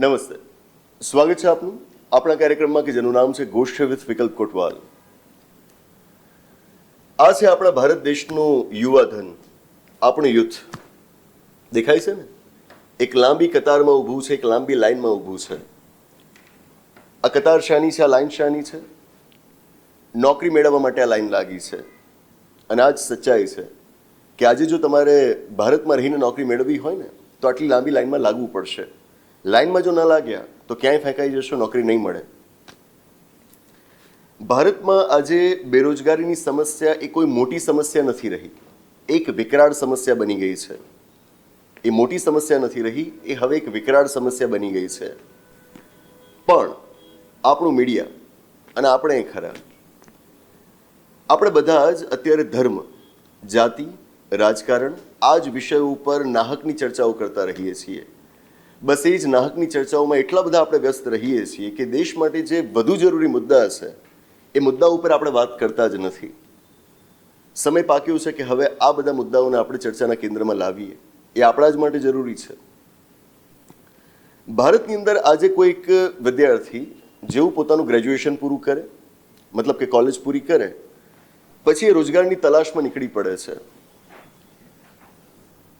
નમસ્તે. સ્વાગત છે આપનું. આપણા કાર્યક્રમમાં કે જેનું નામ છે ગોષ્ઠ વિથ વિકલ્પ કોટવાલ. આ છે આપણા ભારત દેશનું યુવા ધન આપણું યુથ દેખાય છે ને? એક લાંબી કતારમાં ઊભું છે, એક લાંબી લાઈનમાં ઊભું છે. આ કતાર શાની છે, આ લાઇન શાની છે. નોકરી મેળવવા માટે આ લાઇન લાગી છે. અને આ જ સચ્ચાઈ છે કે આજે જો તમારે ભારતમાં રહીને નોકરી મેળવવી હોય ને, તો આટલી લાંબી લાઇનમાં લાગવું પડશે. લાઈનમાં જો ન લાગ્યા, તો ક્યાંય ફેંકાઈ જશો, નોકરી નહીં મળે. ભારતમાં આજે બેરોજગારીની સમસ્યા એ કોઈ મોટી સમસ્યા નથી રહી. એક વિકરાળ સમસ્યા બની ગઈ છે. એ મોટી સમસ્યા નથી રહી, એ હવે એક વિકરાળ સમસ્યા બની ગઈ છે. પણ આપણું મીડિયા, અને આપણે ખરા. આપણે બધા જ અત્યારે ધર્મ, જાતિ, રાજકારણ, આ જ વિષયો ઉપર નાહકની ચર્ચાઓ કરતા રહીએ છીએ. બસ એ જ નાહકની ચર્ચાઓમાં એટલા બધા આપણે વ્યસ્ત રહીએ છીએ કે દેશ માટે જે વધુ જરૂરી મુદ્દા છે, એ મુદ્દા ઉપર આપણે વાત કરતા જ નથી. સમય પાક્યો છે કે હવે આ બધા મુદ્દાઓને આપણે ચર્ચાના કેન્દ્રમાં લાવીએ. એ આપણા જ માટે જરૂરી છે. ભારતની અંદર આજે કોઈક વિદ્યાર્થી જેવું પોતાનું ગ્રેજ્યુએશન પૂરું કરે, મતલબ કે કોલેજ પૂરી કરે, પછી એ રોજગારની તલાશમાં નીકળી પડે છે.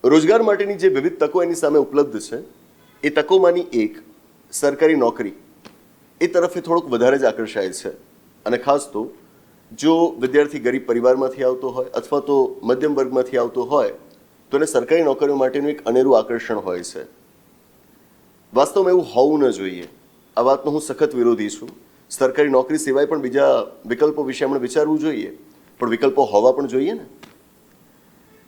રોજગાર માટેની જે વિવિધ તકો એની સામે ઉપલબ્ધ છે એ તકોમાંની એક સરકારી નોકરી એ તરફે થોડોક વધારે જ આકર્ષાય છે. અને ખાસ તો જો વિદ્યાર્થી ગરીબ પરિવારમાંથી આવતો હોય અથવા તો મધ્યમ વર્ગમાંથી આવતો હોય, તો એને સરકારી નોકરીઓ માટેનું એક અનેરું આકર્ષણ હોય છે. વાસ્તવમાં એવું હોવું ન જોઈએ. આ વાતનો હું સખત વિરોધી છું. સરકારી નોકરી સિવાય પણ બીજા વિકલ્પો વિશે આપણે વિચારવું જોઈએ. પણ વિકલ્પો હોવા પણ જોઈએ ને.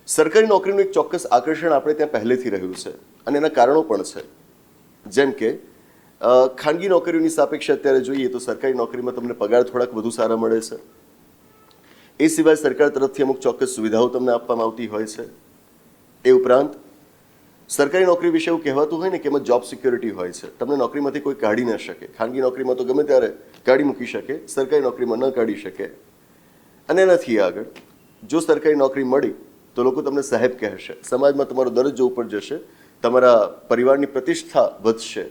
સરકારી નોકરીનું એક ચોક્કસ આકર્ષણ આપણે ત્યાં પહેલેથી રહ્યું છે. અને એના કારણો પણ છે. જેમ કે ખાનગી નોકરીઓની સાપેક્ષે અત્યારે જોઈએ તો સરકારી નોકરીમાં તમને પગાર થોડાક વધુ સારા મળે છે. એ સિવાય સરકાર તરફથી અમુક ચોક્કસ સુવિધાઓ તમને આપવામાં આવતી હોય છે. એ ઉપરાંત, સરકારી નોકરી વિશે એવું કહેવાતું હોય ને કે એમાં જોબ સિક્યોરિટી હોય છે. તમને નોકરીમાંથી કોઈ કાઢી ન શકે. ખાનગી નોકરીમાં તો ગમે ત્યારે કાઢી મૂકી શકે, સરકારી નોકરીમાં ન કાઢી શકે. અને એનાથી આગળ, જો સરકારી નોકરી મળી તો લોકો તમને સાહેબ કહેશે. સમાજમાં તમારો દરજ્જો ઉપર જશે. તમારા પરિવારની પ્રતિષ્ઠા વધશે.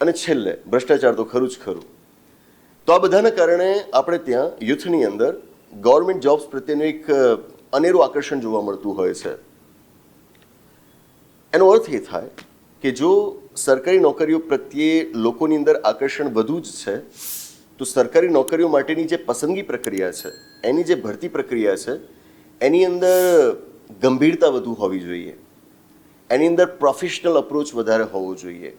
અને છેલ્લે, ભ્રષ્ટાચાર તો ખરું જ ખરું. તો આ બધાના કારણે આપણે ત્યાં યુથની અંદર ગવર્મેન્ટ જોબ્સ પ્રત્યેનું એક અનેરું આકર્ષણ જોવા મળતું હોય છે. એનો અર્થ એ થાય કે જો સરકારી નોકરીઓ પ્રત્યે લોકોની અંદર આકર્ષણ વધુ જ છે, તો સરકારી નોકરીઓ માટેની જે પસંદગી પ્રક્રિયા છે, એની જે ભરતી પ્રક્રિયા છે, એની અંદર ગંભીરતા વધુ હોવી જોઈએ. એની અંદર પ્રોફેશનલ અપ્રોચ વધારે હોવો જોઈએ.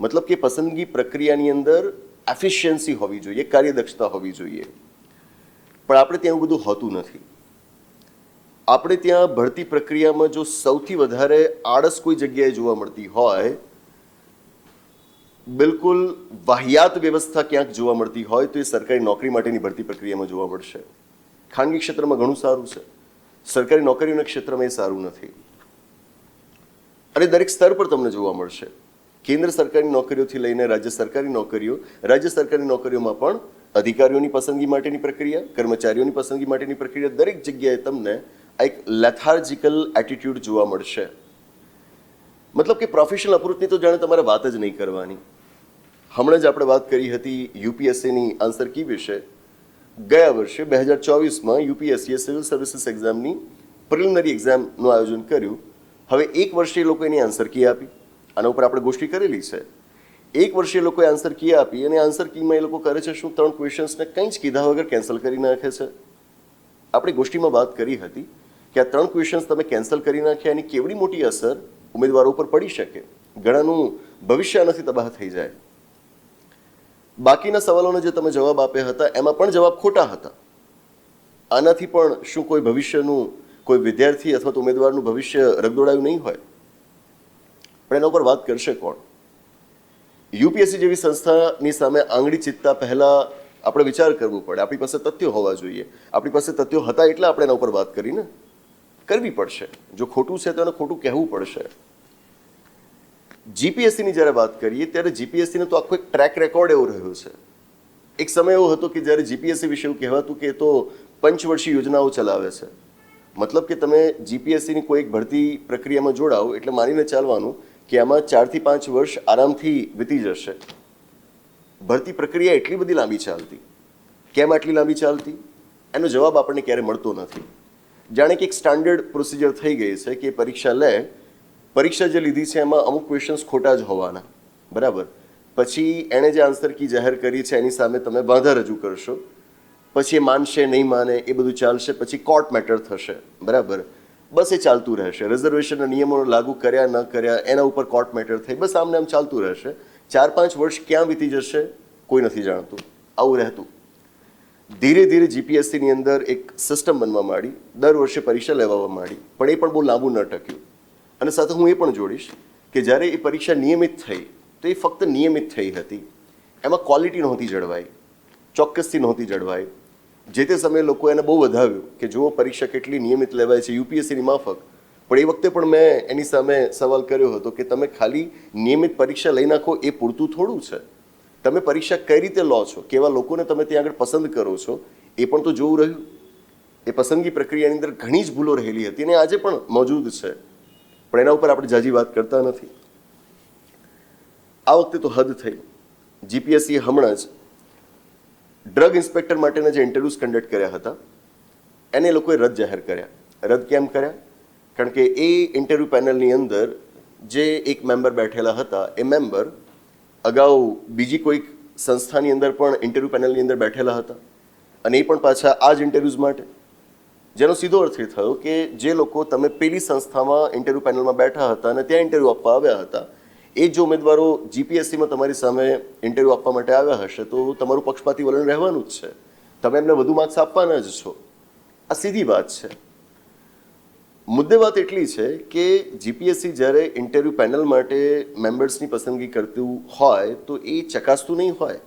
મતલબ કે પસંદગી પ્રક્રિયાની અંદર એફિશિયન્સી હોવી જોઈએ, કાર્યદક્ષતા હોવી જોઈએ. પણ આપણે ત્યાં એવું બધું હોતું નથી. આપણે ત્યાં ભરતી પ્રક્રિયામાં જો સૌથી વધારે આળસ કોઈ જગ્યાએ જોવા મળતી હોય, બિલકુલ વાહિયાત વ્યવસ્થા ક્યાંક જોવા મળતી હોય તો એ સરકારી નોકરી માટેની ભરતી પ્રક્રિયામાં જોવા મળશે. ખાનગી ક્ષેત્રમાં ઘણું સારું છે. સરકારી નોકરીઓના ક્ષેત્રમાં એ સારું નથી. અને દરેક સ્તર પર તમને જોવા મળશે. કેન્દ્ર સરકારની નોકરીઓથી લઈને રાજ્ય સરકારી નોકરીઓ, રાજ્ય સરકારી નોકરીઓમાં પણ અધિકારીઓની પસંદગી માટેની પ્રક્રિયા, કર્મચારીઓની પસંદગી માટેની પ્રક્રિયા, દરેક જગ્યાએ તમને આ એક લેથાર્જિકલ એટીટ્યુડ જોવા મળશે. મતલબ કે પ્રોફેશનલ અપ્રોચની તો જાણે તમારે વાત જ નહીં કરવાની. હમણાં જ આપણે વાત કરી હતી યુપીએસસીની આન્સર કી વિશે. ગયા વર્ષે બે હજાર ચોવીસમાં યુપીએસસીએ સિવિલ સર્વિસીસ એક્ઝામની પ્રિલિમિનરી એક્ઝામનું આયોજન કર્યું. હવે એક વર્ષે એ લોકો એની આન્સર કી આપી. આના ઉપર આપણે ગોષ્ઠી કરેલી છે. એક વર્ષે એ લોકોએ આન્સર કી આપી અને આન્સર કીમાં એ લોકો કરે છે શું? ત્રણ ક્વેશ્ચન્સને કંઈ જ કીધા વગર કેન્સલ કરી નાખે છે. આપણે ગોષ્ઠીમાં વાત કરી હતી કે આ ત્રણ ક્વેશ્ચન્સ તમે કેન્સલ કરી નાખ્યા, એની કેવડી મોટી અસર ઉમેદવારો ઉપર પડી શકે? ઘણાનું ભવિષ્ય આનાથી તબાહ થઈ જાય. બાકીના સવાલોના જે તમે જવાબ આપ્યા હતા, એમાં પણ જવાબ ખોટા હતા. આનાથી પણ શું કોઈ ભવિષ્યનું કોઈ વિદ્યાર્થી અથવા તો ઉમેદવારનું ભવિષ્ય રગદોડાયું નહીં હોય, પણ એના ઉપર વાત કરશે કોણ? યુપીએસસી જેવી સંસ્થાની સામે આંગળી ચિત્તા પહેલા આપણે વિચાર કરવો પડે. આપણી પાસે તથ્યો હોવા જોઈએ. આપણી પાસે તથ્યો હતા એટલે આપણે એના ઉપર વાત કરીને કરવી પડશે. જો ખોટું છે તો એને ખોટું કહેવું પડશે. જીપીએસસીની જ્યારે વાત કરીએ, ત્યારે જીપીએસસીનો તો આખો એક ટ્રેક રેકોર્ડ એવો રહ્યો છે. એક સમય એવો હતો કે જ્યારે જીપીએસસી વિશે એવું કહેવાતું કે એ તો પંચવર્ષીય યોજનાઓ ચલાવે છે. મતલબ કે તમે જીપીએસસીની કોઈ એક ભરતી પ્રક્રિયામાં જોડાઓ એટલે માનીને ચાલવાનું કે આમાં ચારથી પાંચ વર્ષ આરામથી વીતી જશે. ભરતી પ્રક્રિયા એટલી બધી લાંબી ચાલતી. કેમ આટલી લાંબી ચાલતી? એનો જવાબ આપણને ક્યારે મળતો નથી. જાણે કે એક સ્ટાન્ડર્ડ પ્રોસિજર થઈ ગઈ છે કે પરીક્ષા લે, પરીક્ષા જે લીધી છે એમાં અમુક ક્વેશ્ચન્સ ખોટા જ હોવાના. બરાબર? પછી એણે જે આન્સર કી જાહેર કરી છે એની સામે તમે વાંધા રજૂ કરશો. પછી એ માનશે, નહીં માને, એ બધું ચાલશે, પછી કોર્ટ મેટર થશે. બરાબર? બસ એ ચાલતું રહેશે. રિઝર્વેશનના નિયમો લાગુ કર્યા, ન કર્યા, એના ઉપર કોર્ટ મેટર થઈ, બસ આમને આમ ચાલતું રહેશે. ચાર પાંચ વર્ષ ક્યાં વીતી જશે, કોઈ નથી જાણતું. આવું રહેતું. ધીરે ધીરે જીપીએસસીની અંદર એક સિસ્ટમ બનવા માંડી. દર વર્ષે પરીક્ષા લેવા માંડી. પણ એ પણ બહુ લાંબુ ન ટક્યું. અને સાથે હું એ પણ જોડીશ કે જ્યારે એ પરીક્ષા નિયમિત થઈ, તો એ ફક્ત નિયમિત થઈ હતી. એમાં ક્વોલિટી નહોતી જળવાઈ. ચોક્કસથી નહોતી જળવાઈ. જે તે સમયે લોકો એને બહુ વધાવ્યું કે જુઓ પરીક્ષા કેટલી નિયમિત લેવાય છે, યુપીએસસીની માફક. પણ એ વખતે પણ મેં એની સામે સવાલ કર્યો હતો કે તમે ખાલી નિયમિત પરીક્ષા લઈ નાખો એ પૂરતું થોડું છે? તમે પરીક્ષા કઈ રીતે લો છો? કેવા લોકોને તમે ત્યાં આગળ પસંદ કરો છો? એ પણ તો જોવું રહ્યું. એ પસંદગી પ્રક્રિયાની અંદર ઘણી જ ભૂલો રહેલી હતી અને આજે પણ મોજૂદ છે. પણ એના ઉપર આપણે જાજી વાત કરતા નથી. આ વખતે તો હદ થઈ. જીપીએસસી હમણાં જ ડ્રગ ઇન્સ્પેક્ટર માટેના જે ઇન્ટરવ્યૂઝ કન્ડક્ટ કર્યા હતા, એને લોકોએ રદ જાહેર કર્યા. રદ કેમ કર્યા? કારણ કે એ ઇન્ટરવ્યૂ પેનલની અંદર જે એક મેમ્બર બેઠેલા હતા, એ મેમ્બર અગાઉ બીજી કોઈક સંસ્થાની અંદર પણ ઇન્ટરવ્યૂ પેનલની અંદર બેઠેલા હતા અને એ પણ પાછા આ જ ઇન્ટરવ્યૂઝ માટે. જેનો સીધો અર્થ એ થયો કે જે લોકો તમે પેલી સંસ્થામાં ઇન્ટરવ્યૂ પેનલમાં બેઠા હતા અને ત્યાં ઇન્ટરવ્યૂ આપવા આવ્યા હતા એ જ ઉમેદવારો જીપીએસસીમાં તમારી સામે ઇન્ટરવ્યૂ આપવા માટે આવ્યા હશે, તો તમારું પક્ષપાતી વલણ રહેવાનું જ છે. તમે એમને વધુ માર્ક્સ આપવાના જ છો. આ સીધી વાત છે. મુદ્દે વાત એટલી છે કે જીપીએસસી જ્યારે ઇન્ટરવ્યૂ પેનલ માટે મેમ્બર્સની પસંદગી કરતું હોય, તો એ ચકાસતું નહીં હોય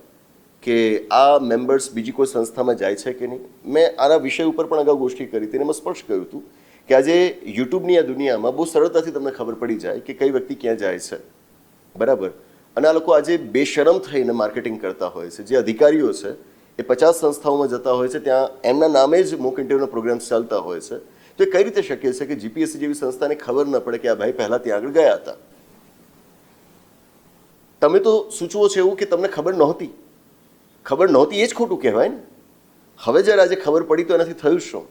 કે આ મેમ્બર્સ બીજી કોઈ સંસ્થામાં જાય છે કે નહીં. મેં આના વિષય ઉપર પણ અગાઉ ગોષ્ઠી કરી હતી એમાં સ્પષ્ટ કર્યું હતું કે આજે યુટ્યુબની આ દુનિયામાં બહુ સરળતાથી તમને ખબર પડી જાય કે કઈ વ્યક્તિ ક્યાં જાય છે. બરાબર? અને આ લોકો આજે બેશરમ થઈને માર્કેટિંગ કરતા હોય છે. જે અધિકારીઓ છે, એ પચાસ સંસ્થાઓમાં જતા હોય છે, ત્યાં એમના નામે જ મોક ઇન્ટરવ્યુના પ્રોગ્રામ્સ ચાલતા હોય છે. તો એ કઈ રીતે શક્ય છે કે જીપીએસસી જેવી સંસ્થાને ખબર ન પડે કે આ ભાઈ પહેલા ત્યાં આગળ ગયા હતા? તમે તો સૂચવો છો એવું કે તમને ખબર નહોતી. ખબર નહોતી એ જ ખોટું કહેવાય ને. હવે જ્યારે આજે ખબર પડી તો એનાથી થયું શું?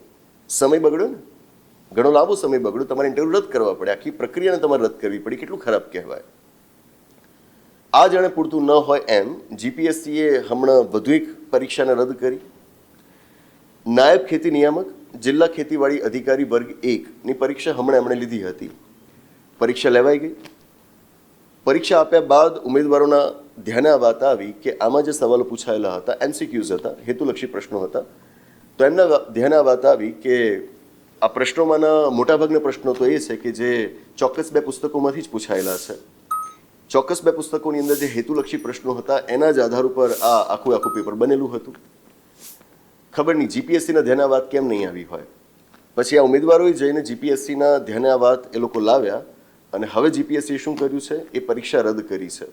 સમય બગડ્યો ને? ઘણો લાંબો સમય બગડ્યો. તમારે ઇન્ટરવ્યુ રદ કરવા પડે. આખી પ્રક્રિયાને તમારે રદ કરવી પડી. કેટલું ખરાબ કહેવાય? આ જાણે પૂરતું ન હોય એમ જીપીએસસીએ હમણાં વધુ એક પરીક્ષાને રદ કરી. નાયબ ખેતી નિયામક, જિલ્લા ખેતીવાડી અધિકારી વર્ગ એકની પરીક્ષા હમણાં એમણે લીધી હતી. પરીક્ષા લેવાઈ ગઈ. પરીક્ષા આપ્યા બાદ ઉમેદવારોના ધ્યાને આ વાત આવી કે આમાં જે સવાલો પૂછાયેલા હતા એમસીક્યુઝ હતા, હેતુલક્ષી પ્રશ્નો હતા, તો એમના ધ્યાને આ વાત આવી કે આ પ્રશ્નોમાંના મોટાભાગના પ્રશ્નો તો એ છે કે જે ચોક્કસ બે પુસ્તકોમાંથી જ પૂછાયેલા છે. ચોક્કસ બે પુસ્તકોની અંદર જે હેતુલક્ષી પ્રશ્નો હતા, એના જ આધાર ઉપર આ આખું આખું પેપર બનેલું હતું. ખબર નહીં જીપીએસસીના ધ્યાન આ વાત કેમ નહીં આવી હોય? પછી આ ઉમેદવારોએ જઈને જીપીએસસીના ધ્યાને આ વાત એ લોકો લાવ્યા અને હવે જીપીએસસીએ શું કર્યું છે? એ પરીક્ષા રદ કરી છે.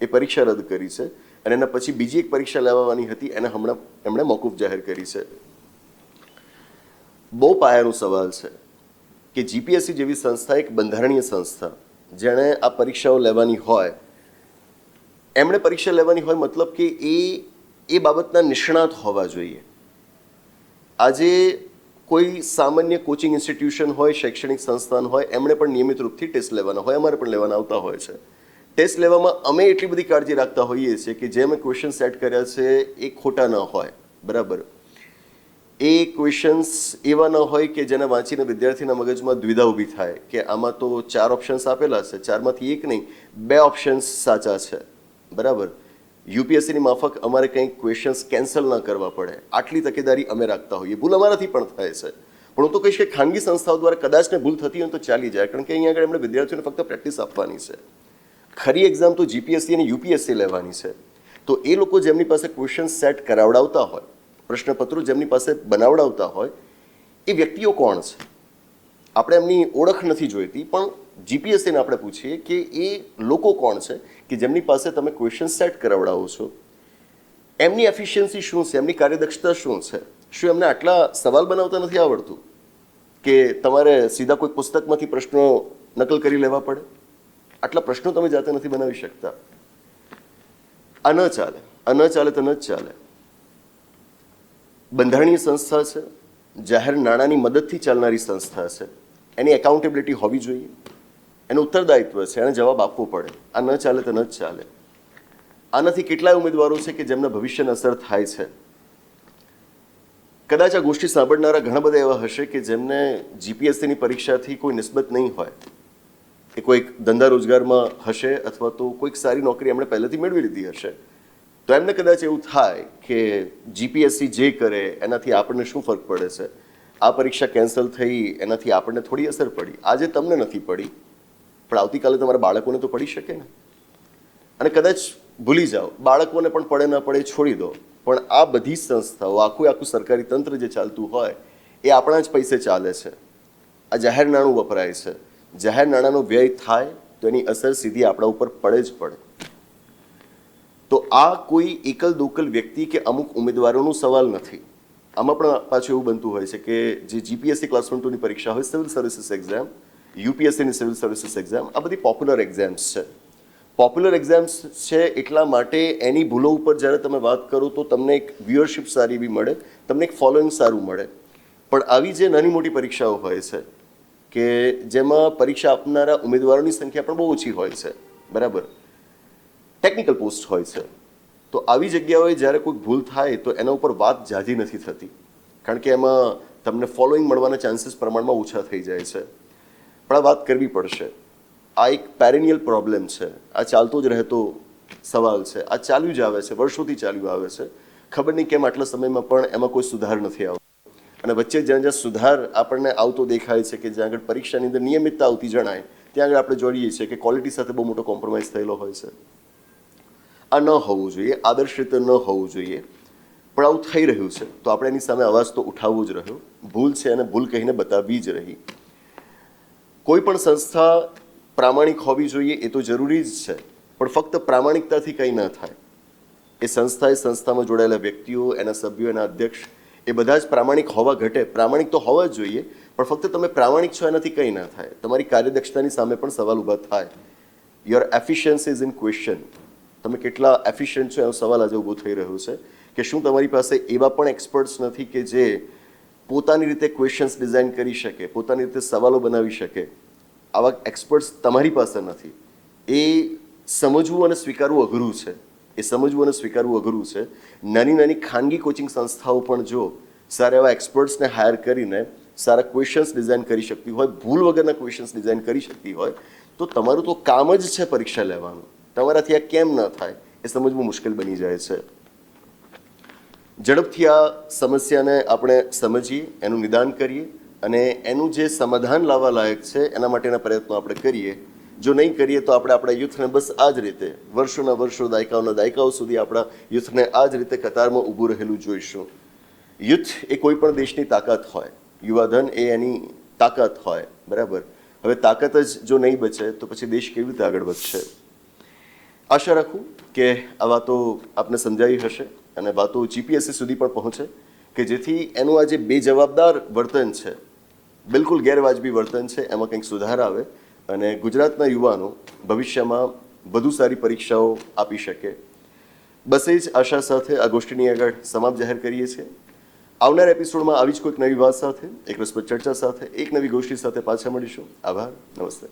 એ પરીક્ષા રદ કરી છે અને એના પછી બીજી એક પરીક્ષા લેવાની હતી, એને હમણાં એમણે મોકૂફ જાહેર કરી છે. બહુ પાયાનો સવાલ છે કે જીપીએસસી જેવી સંસ્થા એક બંધારણીય સંસ્થા જેણે આ પરીક્ષાઓ લેવાની હોય, એમણે પરીક્ષા લેવાની હોય મતલબ કે એ એ બાબતના નિષ્ણાત હોવા જોઈએ. આજે કોઈ સામાન્ય કોચિંગ ઇન્સ્ટિટ્યુશન હોય, શૈક્ષણિક સંસ્થાન હોય, એમણે પણ નિયમિત રૂપથી ટેસ્ટ લેવાના હોય, અમારે પણ લેવાના આવતા હોય છે. ટેસ્ટ લેવામાં અમે એટલી બધી કાળજી રાખતા હોઈએ છીએ કે જે અમે ક્વેશ્ચન સેટ કર્યા છે, એ ખોટા ન હોય. બરાબર? એ ક્વેશ્ચન્સ એવા ન હોય કે જેને વાંચીને વિદ્યાર્થીના મગજમાં દ્વિધા ઊભી થાય કે આમાં તો ચાર ઓપ્શન્સ આપેલા છે, ચારમાંથી એક નહીં, બે ઓપ્શન્સ સાચા છે. બરાબર? યુપીએસસીની માફક અમારે કંઈક ક્વેશ્ચન્સ કેન્સલ ન કરવા પડે. આટલી તકેદારી અમે રાખતા હોઈએ. ભૂલ અમારાથી પણ થાય છે. પણ હું તો કહીશ કે ખાનગી સંસ્થાઓ દ્વારા કદાચ ને ભૂલ થતી હોય તો ચાલી જાય, કારણ કે અહીંયા આગળ એમણે વિદ્યાર્થીઓને ફક્ત પ્રેક્ટિસ આપવાની છે. ખરી એક્ઝામ તો જીપીએસસી અને યુપીએસસી લેવાની છે. તો એ લોકો જેમની પાસે ક્વેશ્ચન સેટ કરાવડાવતા હોય પ્રશ્નપત્રો જેમની પાસે બનાવડાવતા હોય, એ વ્યક્તિઓ કોણ છે? આપણે એમની ઓળખ નથી જોઈતી, પણ જીપીએસસીને આપણે પૂછીએ કે એ લોકો કોણ છે કે જેમની પાસે તમે ક્વેશ્ચન સેટ કરાવડાવો છો? એમની એફિશિયન્સી શું છે? એમની કાર્યદક્ષતા શું છે? શું એમને આટલા સવાલ બનાવતા નથી આવડતું કે તમારે સીધા કોઈ પુસ્તકમાંથી પ્રશ્નો નકલ કરી લેવા પડે? આટલા પ્રશ્નો તમે જાતે નથી બનાવી શકતા. આ ન ચાલે, આ ન ચાલે તો ન જ ચાલે. બંધારણીય સંસ્થા છે, જાહેર નાણાંની મદદથી ચાલનારી સંસ્થા છે, એની એકાઉન્ટેબિલિટી હોવી જોઈએ. એનું ઉત્તરદાયિત્વ છે, એને જવાબ આપવો પડે. આ ન ચાલે તો ન જ ચાલે. આનાથી કેટલાય ઉમેદવારો છે કે જેમના ભવિષ્યને અસર થાય છે. કદાચ આ ગોષ્ઠી સાંભળનારા ઘણા બધા એવા હશે કે જેમને જીપીએસસીની પરીક્ષાથી કોઈ નિસ્બત નહીં હોય. એ કોઈક ધંધા રોજગારમાં હશે અથવા તો કોઈક સારી નોકરી એમણે પહેલેથી મેળવી લીધી હશે. તો એમને કદાચ એવું થાય કે જીપીએસસી જે કરે, એનાથી આપણને શું ફરક પડે છે? આ પરીક્ષા કેન્સલ થઈ, એનાથી આપણને થોડી અસર પડી. આજે તમને નથી પડી, પણ આવતીકાલે તમારા બાળકોને તો પડી શકે ને. અને કદાચ ભૂલી જાઓ, બાળકોને પણ પડે ન પડે છોડી દો. પણ આ બધી સંસ્થાઓ, આખું આખું સરકારી તંત્ર જે ચાલતું હોય, એ આપણા જ પૈસે ચાલે છે. આ જાહેર નાણું વપરાય છે. જાહેર નાણાંનો વ્યય થાય, તો એની અસર સીધી આપણા ઉપર પડે જ પડે. તો આ કોઈ એકલ દોકલ વ્યક્તિ કે અમુક ઉમેદવારોનો સવાલ નથી. આમાં પણ પાછું એવું બનતું હોય છે કે જે જીપીએસસી ક્લાસ વન ટુની પરીક્ષા હોય સિવિલ સર્વિસીસ એક્ઝામ યુપીએસસીની સિવિલ સર્વિસીસ એક્ઝામ આ બધી પોપ્યુલર એક્ઝામ્સ છે. પોપ્યુલર એક્ઝામ્સ છે એટલા માટે એની ભૂલો ઉપર જ્યારે તમે વાત કરો તો તમને એક વ્યુઅરશિપ સારી એવી મળે, તમને એક ફોલોઈંગ સારું મળે. પણ આવી જે નાની મોટી પરીક્ષાઓ હોય છે કે જેમાં પરીક્ષા આપનારા ઉમેદવારોની સંખ્યા પણ બહુ ઓછી હોય છે. બરાબર? ટેકનિકલ પોસ્ટ હોય છે. તો આવી જગ્યાઓએ જ્યારે કોઈ ભૂલ થાય તો એના ઉપર વાત જાજી નથી થતી. કારણ કે એમાં તમને ફોલોઈંગ મળવાના ચાન્સીસ પ્રમાણમાં ઓછા થઈ જાય છે. પણ આ વાત કરવી પડશે. આ એક પેરેનિયલ પ્રોબ્લેમ છે. આ ચાલતો જ રહેતો સવાલ છે. આ ચાલ્યું જ આવે છે. વર્ષોથી ચાલ્યું આવે છે. ખબર નહીં કેમ આટલા સમયમાં પણ એમાં કોઈ સુધાર નથી આવતો. અને વચ્ચે જ્યાં જ્યાં સુધાર આપણને આવતો દેખાય છે કે જ્યાં આગળ પરીક્ષાની અંદર નિયમિતતા આવતી જણાય, ત્યાં આગળ આપણે જોડીએ છીએ કે ક્વોલિટી સાથે બહુ મોટો કોમ્પ્રોમાઇઝ થયેલો હોય છે. આ ન હોવું જોઈએ આદર્શ રીતે ન હોવું જોઈએ. પણ આવું થઈ રહ્યું છે. તો આપણે એની સામે અવાજ તો ઉઠાવવો જ રહ્યો. ભૂલ છે અને ભૂલ કહીને બતાવવી જ રહી. કોઈ પણ સંસ્થા પ્રામાણિક હોવી જોઈએ એ તો જરૂરી જ છે. પણ ફક્ત પ્રામાણિકતાથી કંઈ ન થાય. એ સંસ્થા એ સંસ્થામાં જોડાયેલા વ્યક્તિઓ, એના સભ્યો, એના અધ્યક્ષ, એ બધા જ પ્રામાણિક હોવા ઘટે. પ્રામાણિક તો હોવા જ જોઈએ, પણ ફક્ત તમે પ્રામાણિક છો એનાથી કંઈ ના થાય. તમારી કાર્યદક્ષતાની સામે પણ સવાલ ઊભા થાય. Your efficiency is in question તમે કેટલા એફિશિયન્ટ છો એનો સવાલ આજે ઊભો થઈ રહ્યો છે કે શું તમારી પાસે એવા પણ એક્સપર્ટ્સ નથી કે જે પોતાની રીતે ક્વેશ્ચન્સ ડિઝાઇન કરી શકે, પોતાની રીતે સવાલો બનાવી શકે? આવા એક્સપર્ટ્સ તમારી પાસે નથી. એ સમજવું અને સ્વીકારવું અઘરું છે. એ સમજવું અને સ્વીકારવું અઘરું છે. નાની નાની ખાનગી કોચિંગ સંસ્થાઓ પણ જો સારા એવા એક્સપર્ટ્સને હાયર કરીને સારા ક્વેશ્ચન્સ ડિઝાઇન કરી શકતી હોય, ભૂલ વગરના ક્વેશ્ચન્સ ડિઝાઇન કરી શકતી હોય, તો તમારું તો કામ જ છે પરીક્ષા લેવાનું. તમારાથી આ કેમ ન થાય એ સમજવું મુશ્કેલ બની જાય છે ઝડપથી આ સમસ્યાને આપણે સમજીએ એનું નિદાન કરીએ અને એનું જે સમાધાન લાવવા લાયક છે એના માટેના પ્રયત્નો આપણે કરીએ જો નહીં કરીએ તો આપણે આપણા યુથને બસ આ જ રીતે વર્ષોના વર્ષો દાયકાઓના દાયકાઓ સુધી આપણા યુથને આ જ રીતે કતારમાં ઊભું રહેલું જોઈશું યુથ એ કોઈ પણ દેશની તાકાત હોય યુવાધન એ એની તાકાત હોય બરાબર હવે તાકાત જ જો નહીં બચે તો પછી દેશ કેવી રીતે આગળ વધશે આશા રાખું કે આ વાતો આપને સમજાવી હશે અને વાતો જીપીએસસી સુધી પણ પહોંચે કે જેથી એનું આ જે બેજવાબદાર વર્તન છે, બિલકુલ ગેરવાજબી વર્તન છે, એમાં કંઈક સુધાર આવે અને ગુજરાતના યુવાનો ભવિષ્યમાં વધુ સારી પરીક્ષાઓ આપી શકે. બસ એ જ આશા સાથે આ ગોષ્ઠીની આગળ સમાપ્ત જાહેર કરીએ છીએ. આવનાર એપિસોડમાં આવી જ કોઈક નવી વાત સાથે, એક રસપ્રદ ચર્ચા સાથે, એક નવી ગોષ્ઠી સાથે પાછા મળીશું. આભાર. નમસ્તે.